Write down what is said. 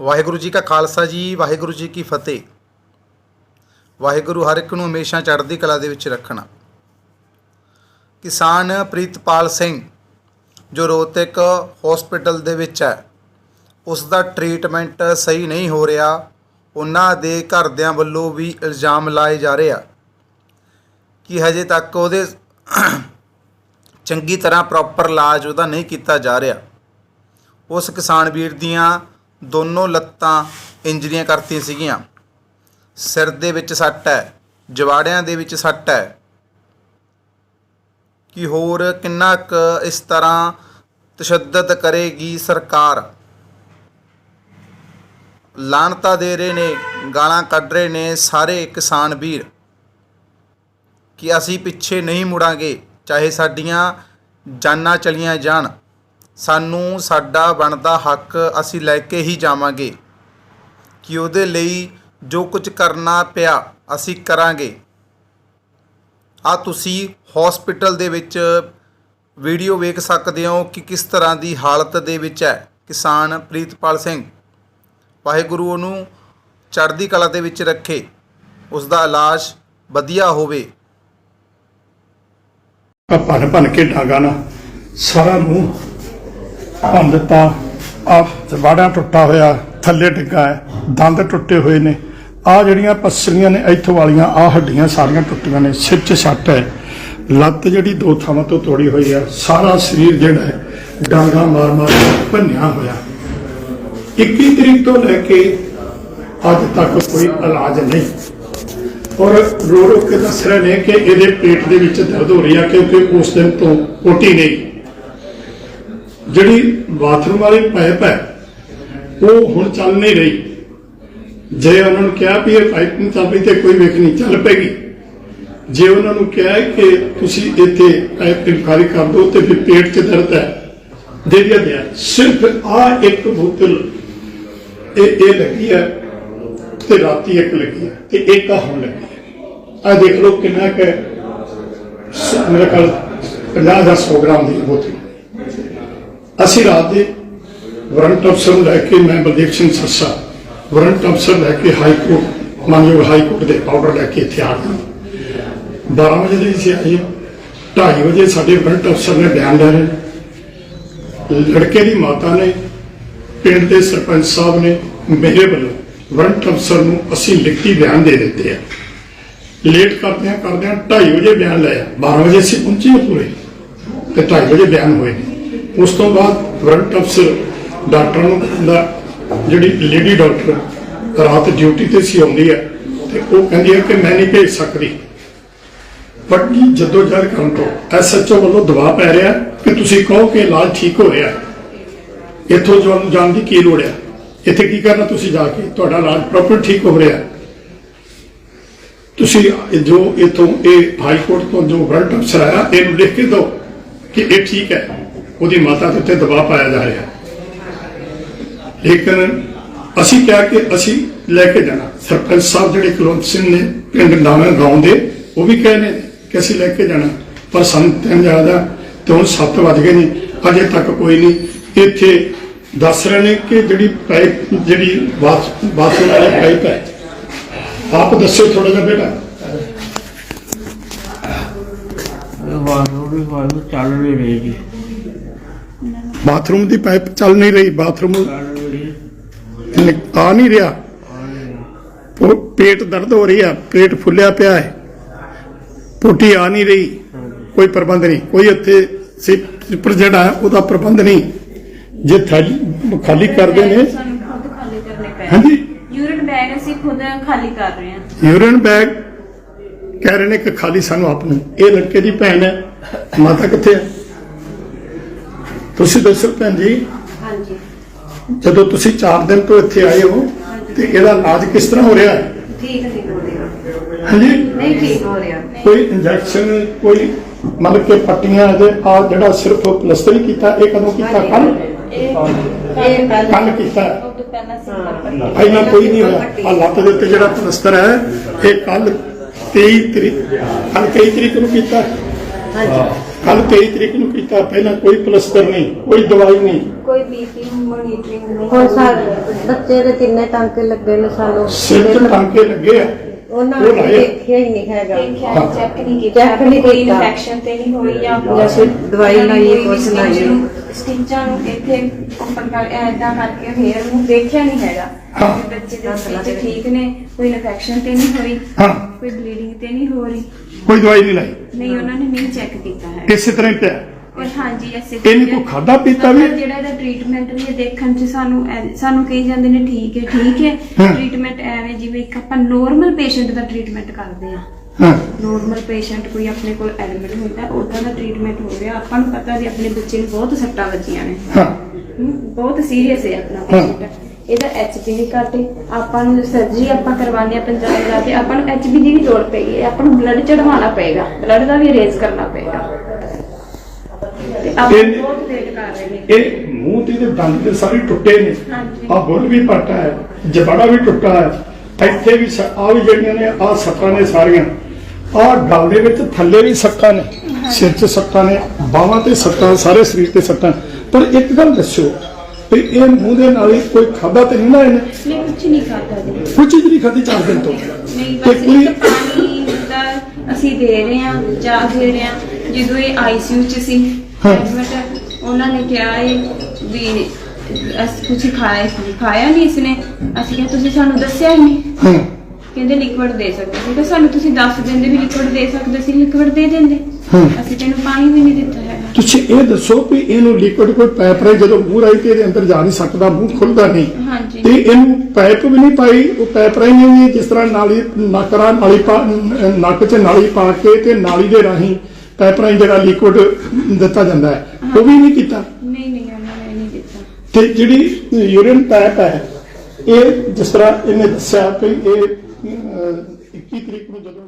ਵਾਹਿਗੁਰੂ ਜੀ ਕਾ ਖਾਲਸਾ ਜੀ, ਵਾਹਿਗੁਰੂ ਜੀ ਕੀ ਫਤਿਹ। ਵਾਹਿਗੁਰੂ ਹਰ ਇੱਕ ਨੂੰ ਹਮੇਸ਼ਾ ਚੜ੍ਹਦੀ ਕਲਾ ਦੇ ਵਿੱਚ ਰੱਖਣਾ। ਕਿਸਾਨ ਪ੍ਰੀਤਪਾਲ ਸਿੰਘ, ਜੋ ਰੋਹਤਕ ਹਸਪੀਟਲ ਦੇ ਵਿੱਚ ਹੈ ਉਸ ਦਾ ਟ੍ਰੀਟਮੈਂਟ ਸਹੀ ਨਹੀਂ ਹੋ ਰਿਹਾ। ਉਹਨਾਂ ਦੇ ਘਰਦਿਆਂ ਵੱਲੋਂ ਵੀ ਇਲਜ਼ਾਮ ਲਾਏ ਜਾ ਰਹੇ ਆ ਕਿ ਹਜੇ ਤੱਕ ਉਹਦੇ ਚੰਗੀ ਤਰ੍ਹਾਂ ਪ੍ਰੋਪਰ ਇਲਾਜ ਉਹਦਾ ਨਹੀਂ ਕੀਤਾ ਜਾ ਰਿਹਾ। ਉਸ ਕਿਸਾਨ ਵੀਰ ਦੀਆਂ ਦੋਨੋਂ ਲੱਤਾਂ ਇੰਜਰੀਆਂ ਕਰਤੀਆਂ ਸੀਗੀਆਂ। ਸਿਰ ਦੇ ਵਿੱਚ ਸੱਟ ਹੈ, ਜਵਾੜਿਆਂ ਦੇ ਵਿੱਚ ਸੱਟ ਹੈ। ਕਿ ਹੋਰ ਕਿੰਨਾ ਕੁ ਇਸ ਤਰ੍ਹਾਂ ਤਸ਼ੱਦਦ ਕਰੇਗੀ ਸਰਕਾਰ? ਲਾਨਤਾ ਦੇ ਰਹੇ ਨੇ, ਗਾਲਾਂ ਕੱਢ ਰਹੇ ਨੇ ਸਾਰੇ ਕਿਸਾਨ ਵੀਰ। ਕਿ ਅਸੀਂ ਪਿੱਛੇ ਨਹੀਂ ਮੁੜਾਂਗੇ, ਚਾਹੇ ਸਾਡੀਆਂ ਜਾਨਾਂ ਚਲੀਆਂ ਜਾਣ। ਸਾਨੂੰ ਸਾਡਾ ਬਣਦਾ ਹੱਕ ਅਸੀਂ ਲੈ ਕੇ ਹੀ ਜਾਵਾਂਗੇ। ਕਿ ਉਹਦੇ ਲਈ ਜੋ ਕੁਝ ਕਰਨਾ ਪਿਆ ਅਸੀਂ ਕਰਾਂਗੇ। ਆ ਤੁਸੀਂ ਹਸਪੀਟਲ ਦੇ ਵਿੱਚ ਵੀਡੀਓ ਵੇਖ ਸਕਦੇ ਹੋ ਕਿ ਕਿਸ ਤਰ੍ਹਾਂ ਦੀ ਹਾਲਤ ਦੇ ਵਿੱਚ ਹੈ ਕਿਸਾਨ ਪ੍ਰੀਤਪਾਲ ਸਿੰਘ। ਵਾਹਿਗੁਰੂ ਉਹਨੂੰ ਚੜ੍ਹਦੀ ਕਲਾ ਦੇ ਵਿੱਚ ਰੱਖੇ। ਉਸ ਦਾ ਇਲਾਜ ਵਧੀਆ ਹੋਵੇ। ਭੰਨ ਭੰਨ ਕੇ ਡਾਂਗਾ ਨਾ, ਸਾਰਾ ਮੂੰਹ ਭੰਨ ਦਿੱਤਾ। ਆ ਜਵਾੜਾ ਟੁੱਟਾ ਹੋਇਆ, ਥੱਲੇ ਡਿੱਗਾ ਹੈ, ਦੰਦ ਟੁੱਟੇ ਹੋਏ ਨੇ। ਆ ਜਿਹੜੀਆਂ ਪਸਲੀਆਂ ਨੇ, ਇੱਥੋਂ ਵਾਲੀਆਂ ਆ ਹੱਡੀਆਂ ਸਾਰੀਆਂ ਟੁੱਟੀਆਂ ਨੇ, ਸਿਰ 'ਚ ਸੱਟ ਹੈ। ਲੱਤ ਜਿਹੜੀ ਦੋ ਥਾਵਾਂ ਤੋਂ ਤੋੜੀ ਹੋਈ ਹੈ ਸਾਰਾ ਸਰੀਰ ਜਿਹੜਾ ਹੈ, ਡਾਂਗਾ ਮਾਰ ਮਾਰ ਭੰਨਿਆ ਹੋਇਆ। 21 ਤਰੀਕ ਤੋਂ ਲੈ ਕੇ ਅੱਜ ਤੱਕ ਕੋਈ ਇਲਾਜ ਨਹੀਂ। ਔਰ ਰੋ ਰੋ ਕੇ ਦੱਸ ਰਹੇ ਨੇ ਕਿ ਇਹਦੇ ਪੇਟ ਦੇ ਵਿੱਚ ਦਰਦ ਹੋ ਰਹੀ ਹੈ ਕਿਉਂਕਿ ਉਸ ਦਿਨ ਤੋਂ ਪੋਟੀ ਨਹੀਂ। ਜਿਹੜੀ ਬਾਥਰੂਮ ਵਾਲੀ ਪਾਈਪ ਹੈ, ਉਹ ਹੁਣ ਚੱਲ ਨਹੀਂ ਰਹੀ। ਜੇ ਉਹਨਾਂ ਨੂੰ ਕਿਹਾ ਵੀ ਇਹ ਪਾਈਪ ਨਹੀਂ ਚੱਲ ਪਈ ਤੇ ਕੋਈ ਵੇਖ ਨਹੀਂ ਚੱਲ ਪੈਗੀ ਜੇ ਉਹਨਾਂ ਨੂੰ ਕਿਹਾ ਕਿ ਤੁਸੀਂ ਇੱਥੇ ਪਾਈਪ ਇਨਕਾਰੀ ਕਰ ਦਿਓ ਤੇ ਫਿਰ ਪੇਟ 'ਚ ਦਰਦ ਹੈ, ਦੇ ਦਿਆ ਦਿਆ ਸਿਰਫ ਆ ਇੱਕ ਬੋਤਲ, ਇਹ ਇਹ ਲੱਗੀ ਹੈ ਤੇ ਰਾਤੀ ਇੱਕ ਲੱਗੀ ਹੈ ਤੇ ਇੱਕ ਆ ਹੁਣ ਲੱਗੀ ਹੈ। ਆ ਦੇਖ ਲਓ ਕਿੰਨਾ ਕੁ ਮੇਰਾ ਕੱਲ ਕੋਲ 50 ਜਾਂ 100 ਗ੍ਰਾਮ ਦੀ ਬੋਤਲ। ਅਸੀਂ ਰਾਤ ਦੇ ਵਾਰੰਟ ਅਫਸਰ ਨੂੰ ਲੈ ਕੇ ਮੈਂ ਬਲਦੇਵ ਸਿੰਘ ਸੱਸਾ ਵਾਰੰਟ ਅਫਸਰ ਲੈ ਕੇ ਹਾਈ ਕੋਰਟ ਮਾਨਯੋਗ ਹਾਈ ਕੋਰਟ ਦੇ ਆਰਡਰ ਲੈ ਕੇ ਇੱਥੇ ਆ ਗਏ। 12 ਵਜੇ ਦੇ ਸੀ ਆਏ 2:30 ਵਜੇ ਸਾਡੇ ਵਾਰੰਟ ਅਫਸਰ ਨੇ ਬਿਆਨ ਲੈ ਰਹੇ ਲੜਕੇ ਦੀ ਮਾਤਾ ਨੇ, ਪਿੰਡ ਦੇ ਸਰਪੰਚ ਸਾਹਿਬ ਨੇ ਮੇਰੇ ਵੱਲੋਂ ਵਾਰੰਟ ਅਫਸਰ ਨੂੰ ਅਸੀਂ ਲਿਖਤੀ ਬਿਆਨ ਦੇ ਦਿੱਤੇ ਆ। ਲੇਟ ਕਰਦਿਆਂ ਕਰਦਿਆਂ 2:30 ਵਜੇ ਬਿਆਨ ਲਿਆ 12 ਵਜੇ ਅਸੀਂ ਪਹੁੰਚੇ ਹਾਂ ਪੂਰੇ, ਤੇ 2:30 ਵਜੇ ਬਿਆਨ ਹੋਏ। ਨੇ ਉਸ ਤੋਂ ਬਾਅਦ ਵਾਰੰਟ ਅਫਸਰ ਡਾਕਟਰ ਨੂੰ ਦਾ ਜਿਹੜੀ ਲੇਡੀ ਡਾਕਟਰ ਰਾਤ ਡਿਊਟੀ ਤੇ ਸੀ ਆਉਂਦੀ ਹੈ, ਤੇ ਉਹ ਕਹਿੰਦੀ ਹੈ ਕਿ ਮੈਂ ਨਹੀਂ ਭੇਜ ਸਕਦੀ। ਵੱਡੀ ਜਦੋਂ ਜਦ ਕਰਨ ਤੋਂ ਐਸਐਚਓ ਵੱਲੋਂ ਦਬਾਅ ਪੈ ਰਿਹਾ, ਕਿ ਤੁਸੀਂ ਕਹੋ ਕਿ ਇਲਾਜ ਠੀਕ ਹੋ ਰਿਹਾ ਇੱਥੋਂ ਜਾਣ ਜਾਣ ਦੀ ਕੀ ਲੋੜ ਹੈ? ਇੱਥੇ ਕੀ ਕਰਨਾ ਤੁਸੀਂ ਜਾ ਕੇ? ਤੁਹਾਡਾ ਇਲਾਜ ਪ੍ਰੋਪਰ ਠੀਕ ਹੋ ਰਿਹਾ ਤੁਸੀਂ ਜੋ ਇਥੋਂ ਇਹ ਹਾਈ ਕੋਰਟ ਤੋਂ ਜੋ ਵਾਰੰਟ ਅਫਸਰ ਆਇਆ, ਇਹਨੂੰ ਲਿਖ ਕੇ ਦਿਓ ਕਿ ਇਹ ਠੀਕ ਹੈ। ਉਹਦੀ ਮਾਤਾ ਦੇ ਉੱਤੇ ਦਬਾਅ ਪਾਇਆ ਜਾ ਰਿਹਾ। ਲੇਕਿਨ ਅਸੀਂ ਕਿਹਾ ਕਿ ਅਸੀਂ ਲੈ ਕੇ ਜਾਣਾ। ਸਰਪੰਚ ਸਾਹਿਬ ਜਿਹੜੇ ਕੁਲਵੰਤ ਸਿੰਘ ਨੇ ਪਿੰਡ ਨਾਵੇਂ ਗਾਉਂ ਦੇ, ਉਹ ਵੀ ਕਹੇ ਨੇ ਕਿ ਅਸੀਂ ਲੈ ਕੇ ਜਾਣਾ। ਪਰ ਸਾਨੂੰ ਟਾਈਮ ਜ਼ਿਆਦਾ ਤੇ ਹੁਣ 7 ਵੱਜ ਗਏ ਨੇ, ਅਜੇ ਤੱਕ ਕੋਈ ਨਹੀਂ। ਇੱਥੇ ਦੱਸ ਰਹੇ ਨੇ ਕਿ ਜਿਹੜੀ ਪਾਈਪ, ਜਿਹੜੀ ਬਾਥਰੂਮ ਵਾਲੀ ਪਾਈਪ ਹੈ। ਆਪ ਦੱਸੋ ਥੋੜਾ ਜਿਹਾ ਬੇਟਾ। ਵਾਹਿਗੁਰੂ ਵਾਹਿਗੁਰੂ ਚੱਲ ਨਹੀਂ ਰਹੀ ਜੀ। ਬਾਥਰੂਮ ਦੀ ਪਾਈਪ ਚੱਲ ਨਹੀਂ ਰਹੀ ਬਾਥਰੂਮ ਆ ਨਹੀਂ ਰਿਹਾ। ਪੋ- ਪੇਟ ਦਰਦ ਹੋ ਰਹੀ ਆ ਪੇਟ ਫੁੱਲਿਆ ਪਿਆ ਹੈ। ਪੋਟੀ ਆ ਨਹੀਂ ਰਹੀ ਕੋਈ ਪ੍ਰਬੰਧ ਨਹੀਂ। ਕੋਈ ਇੱਥੇ ਸਿਪਰ ਜਿਹੜਾ ਉਹਦਾ ਪ੍ਰਬੰਧ ਨਹੀਂ। ਜੇ ਖਾਲੀ ਕਰਦੇ ਨੇ ਸਾਨੂੰ ਖੁਦ ਖਾਲੀ ਕਰਨੇ ਪਏ ਹਾਂਜੀ? ਯੂਰਿਨ ਬੈਗ ਅਸੀਂ ਖੁਦ ਖਾਲੀ ਕਰ ਰਹੇ ਹਾਂ। ਯੂਰਿਨ ਬੈਗ ਕਹਿ ਰਹੇ ਨੇ ਕਿ ਖਾਲੀ ਸਾਨੂੰ ਆਪ ਨੂੰ। ਇਹ ਲੜਕੇ ਦੀ ਭੈਣ ਹੈ ਮਾਤਾ ਕਿੱਥੇ ਹੈ? ਤੁਸੀਂ ਦੱਸੋ ਭੈਣ ਜੀ। ਹਾਂਜੀ। ਜਦੋਂ ਤੁਸੀਂ 4 ਦਿਨ ਤੋਂ ਇੱਥੇ ਆਏ ਹੋ ਤੇ ਇਹਦਾ ਇਲਾਜ ਕਿਸ ਤਰ੍ਹਾਂ ਹੋ ਰਿਹਾ ਹੈ? ਠੀਕ ਨਹੀਂ ਹੋ ਰਿਹਾ। ਹਾਂਜੀ। ਨਹੀਂ ਠੀਕ ਹੋ ਰਿਹਾ। ਕੋਈ ਇੰਜੈਕਸ਼ਨ ਕੋਈ ਮਤਲਬ ਕਿ ਪੱਟੀਆਂ ਇਹਦੇ ਆ ਜਿਹੜਾ ਸਿਰਫ ਪਲਸਤਰ ਹੀ ਕੀਤਾ ਇਹ ਕਦੋਂ ਕੀਤਾ? ਕੱਲ ਇਹ ਕੱਲ ਕੀਤਾ। ਪਹਿਲਾਂ ਕੋਈ ਨਹੀਂ ਹੋਇਆ। ਆ ਲੱਤ ਦੇ ਉੱਤੇ ਜਿਹੜਾ ਪਲਸਤਰ ਹੈ ਇਹ ਕੱਲ 23 ਤਰੀਕ ਕੱਲ 23 ਤਰੀਕ ਨੂੰ ਕੀਤਾ। ਹਾਂਜੀ। ਕੱਲ 23 ਤਰੀਕ ਨੂੰ ਕੀਤਾ ਪਹਿਲਾਂ ਕੋਈ ਪਲਸਤਰ ਨਹੀਂ ਕੋਈ ਦਵਾਈ ਨਹੀਂ। ਕੋਈ ਬੀਪੀ ਮੋਨੀਟਰਿੰਗ ਨਹੀਂ ਹੁਣ ਸਾਡੇ ਬੱਚੇ ਦੇ ਕਿੰਨੇ ਟਾਂਕੇ ਲੱਗੇ ਨੇ ਸਾਨੂੰ ਸਿਰ ਤੇ ਟਾਂਕੇ ਲੱਗੇ ਆ। ਉਹਨਾਂ ਉਹ ਨੇ। ਦੇਖਿਆ ਹੀ ਨਹੀਂ ਹੈਗਾ। ਦੇਖਿਆ ਚੈੱਕ ਨਹੀਂ ਕੀਤਾ। Check ਨਹੀਂ ਕੋਈ ਕੀਤਾ। ਇਨਫੈਕਸ਼ਨ ਤੇ ਨਹੀਂ ਹੋਈ ਜਾਂ ਜਾਂ ਫਿਰ ਦਵਾਈ ਲਾਈਏ, ਕੋਈ ਕੁਛ ਲਾਈਏ। ਸਟਿਚਾਂ ਨੂੰ ਇੱਥੇ ਓਪਨ ਕਰ ਐਦਾਂ ਕਰਕੇ ਫੇਰ ਨੂੰ ਦੇਖਿਆ ਨਹੀਂ ਹੈਗਾ। ਹਾਂ। ਵੀ ਬੱਚੇ ਦੇ ਸਟਿਚ ਠੀਕ ਨੇ ਕੋਈ ਇਨਫੈਕਸ਼ਨ ਤੇ ਨਹੀਂ ਹੋਈ ਹਾਂ। ਕੋਈ ਬਲੀਡਿੰਗ ਤੇ ਨਹੀਂ ਹੋ ਰਹੀ। ਕੋਈ ਦਵਾਈ ਨਹੀਂ ਲਾਈ। ਨਹੀਂ ਉਹਨਾਂ ਨੇ ਨਹੀਂ ਚੈੱਕ ਕੀਤਾ ਹੈ। ਇਸੇ ਤਰ੍ਹਾਂ ਹੀ ਪਿਆ। ਔਰ ਹਾਂਜੀ ਐਸੇ ਇਹਨੇ ਕੋਈ ਖਾਦਾ ਪੀਤਾ ਵੀ? ਮਤਲਬ ਜਿਹੜਾ ਇਹਦਾ ਟ੍ਰੀਟਮੈਂਟ ਵੀ ਇਹ ਦੇਖਣ ਚ ਸਾਨੂੰ ਐ- ਸਾਨੂੰ ਕਹੀ ਜਾਂਦੇ ਨੇ ਠੀਕ ਹੈ ਠੀਕ ਹੈ। ਹਾਂ। ਟ੍ਰੀਟਮੈਂਟ ਐਵੇਂ ਜਿਵੇਂ ਇੱਕ ਆਪਾਂ ਨੋਰਮਲ ਪੇਸ਼ੈਂਟ ਦਾ ਟ੍ਰੀਟਮੈਂਟ ਕਰਦੇ ਆ ਹਾਂ। ਨੋਰਮਲ ਪੇਸ਼ੈਂਟ ਕੋਈ ਆਪਣੇ ਕੋਲ ਐਡਮਿਟ ਹੁੰਦਾ ਉਦਾਂ ਦਾ ਟ੍ਰੀਟਮੈਂਟ ਹੋ ਰਿਹਾ। ਆਪਾਂ ਨੂੰ ਪਤਾ ਵੀ ਆਪਣੇ ਬੱਚੇ ਨੂੰ ਬਹੁਤ ਸੱਟਾਂ ਵੱਜੀਆਂ ਨੇ। ਹਾਂ। ਹਮ, ਬਹੁਤ ਸੀਰੀਅਸ ਹੈ ਆਪਣਾ ਪੇਸ਼ੈਂਟ ਇਹਦਾ ਐਚਪੀ ਨਹੀਂ ਘਟੇ ਆਪਾਂ ਨੂੰ ਸਰਜਰੀ ਆਪਾਂ ਕਰਵਾਉਂਦੇ ਆ ਪੰਜਾਬ ਜਾ ਕੇ ਆਪਾਂ ਨੂੰ ਐਚਪੀ ਦੀ ਵੀ ਲੋੜ ਪਈ ਹੈ ਆਪਾਂ ਨੂੰ ਬਲੱਡ ਚੜਵਾਉਣਾ ਪਏਗਾ। ਬਲੱਡ ਦਾ ਵੀ ਅਰੇਂਜ ਕਰਨਾ ਪਏਗਾ। ਤੇ ਆਪਾਂ ਇਹ- ਬਹੁਤ ਵੇਟ ਕਰ ਰਹੇ ਨੇ। ਇਹ ਮੂੰਹ ਤੇ ਇਹਦੇ ਦੰਦ ਤੇ ਸਾਰੇ ਟੁੱਟੇ ਨੇ। ਹਾਂਜੀ। ਆ ਬੁੱਲ ਵੀ ਪੱਟਾ ਹੈ ਜਬੜਾ ਵੀ ਟੁੱਟਾ ਹੈ। ਇੱਥੇ ਵੀ ਆ ਵੀ ਜਿਹੜੀਆਂ ਨੇ ਆ ਸੱਟਾਂ ਨੇ ਸਾਰੀਆਂ। ਆ ਗਲ ਦੇ ਵਿੱਚ ਥੱਲੇ ਵੀ ਸੱਟਾਂ ਨੇ। ਸਿਰ 'ਚ ਸੱਟਾਂ ਨੇ ਬਾਹਾਂ ਤੇ ਸੱਟਾਂ ਸਾਰੇ ਸਰੀਰ ਤੇ ਸੱਟਾਂ। ਪਰ ਇੱਕ ਗੱਲ ਦੱਸੋ ਵੀ ਇਹ ਮੂੰਹ ਦੇ ਨਾਲ ਹੀ ਕੋਈ ਖਾਦਾ ਤੇ ਨਹੀਂ ਨਾ ਇਹਨੇ? ਨਹੀਂ ਕੁਝ ਨਹੀਂ ਜੀ। ਕੁਝ ਨਹੀਂ ਖਾਦੀ ਚਾਰ ਦਿਨ ਤੋਂ? ਨਹੀਂ ਤੇ ਬਸ ਕੋਈ ਇੱਕ ਪਾਣੀ ਦਾ ਅਸੀਂ ਦੇ ਰਹੇ ਹਾਂ ਚਾਹ ਦੇ ਰਹੇ ਹਾਂ। ਜਦੋਂ ਇਹ ਆਈਸੀਯੂ ਚ ਸੀ ਹਾਂ। ਐਡਮਿਟ ਉਹਨਾਂ ਨੇ ਕਿਹਾ ਇਹ ਵੀ ਅਸ ਕੁਝ ਖਾਇਆ ਖਾਇਆ ਨਹੀਂ ਇਸਨੇ। ਅਸੀਂ ਕਿਹਾ ਤੁਸੀਂ ਸਾਨੂੰ ਦੱਸਿਆ ਹੀ ਨਹੀਂ? ਹਾਂ। ਕਹਿੰਦੇ ਲਿਕਵਿਡ ਦੇ ਸਕਦੇ ਸੀ। ਕਿ ਸਾਨੂੰ ਤੁਸੀਂ ਦੱਸ ਦਿੰਦੇ ਵੀ ਲਿਕਵਿਡ ਦੇ ਸਕਦੇ ਸੀ ਲਿਕਵਿਡ ਦੇ ਦਿੰਦੇ। ਅਸੀਂ ਤੈਨੂੰ ਪਾਣੀ ਵੀ ਨਹੀਂ ਦਿੱਤਾ ਹੈਗਾ। ਤੁਸੀਂ ਇਹ ਦੱਸੋ ਵੀ ਇਹਨੂੰ ਲਿਕਵਿਡ ਕੋਈ ਪਾਈਪ ਰਾਹੀਂ ਜਦੋਂ ਮੂੰਹ ਰਾਹੀਂ ਤੇ ਇਹਦੇ ਅੰਦਰ ਜਾ ਨਹੀਂ ਸਕਦਾ ਮੂੰਹ ਖੁੱਲਦਾ ਨਹੀਂ। ਹਾਂਜੀ। ਤੇ ਇਹਨੂੰ ਪਾਈਪ ਵੀ ਨਹੀਂ ਪਾਈ ਉਹ ਪਾਈਪ ਰਾਹੀਂ ਨਹੀਂ ਜਿਸ ਤਰ੍ਹਾਂ ਨਾਲੀ ਨਕਰਾ ਨਾਲੀ ਪਾ ਨੱਕ 'ਚ ਨਾਲੀ ਪਾ ਕੇ ਤੇ ਨਾਲੀ ਦੇ ਰਾਹੀਂ ਪਾਈਪ ਰਾਹੀਂ ਜਿਹੜਾ ਲਿਕਵਿਡ ਦਿੱਤਾ ਜਾਂਦਾ ਹੈ ਉਹ ਵੀ ਨਹੀਂ ਕੀਤਾ? ਨਹੀਂ ਨਹੀਂ ਉਹਨਾਂ ਨੇ ਨਹੀਂ ਦਿੱਤਾ ਤੇ ਜਿਹੜੀ ਯੂਰੀਨ ਪਾਈਪ ਹੈ ਇਹ ਜਿਸ ਤਰ੍ਹਾਂ ਇਹਨੇ ਦੱਸਿਆ ਕਿ ਇਹ ਅਹ, 21 ਤਰੀਕ ਨੂੰ ਜਦੋਂ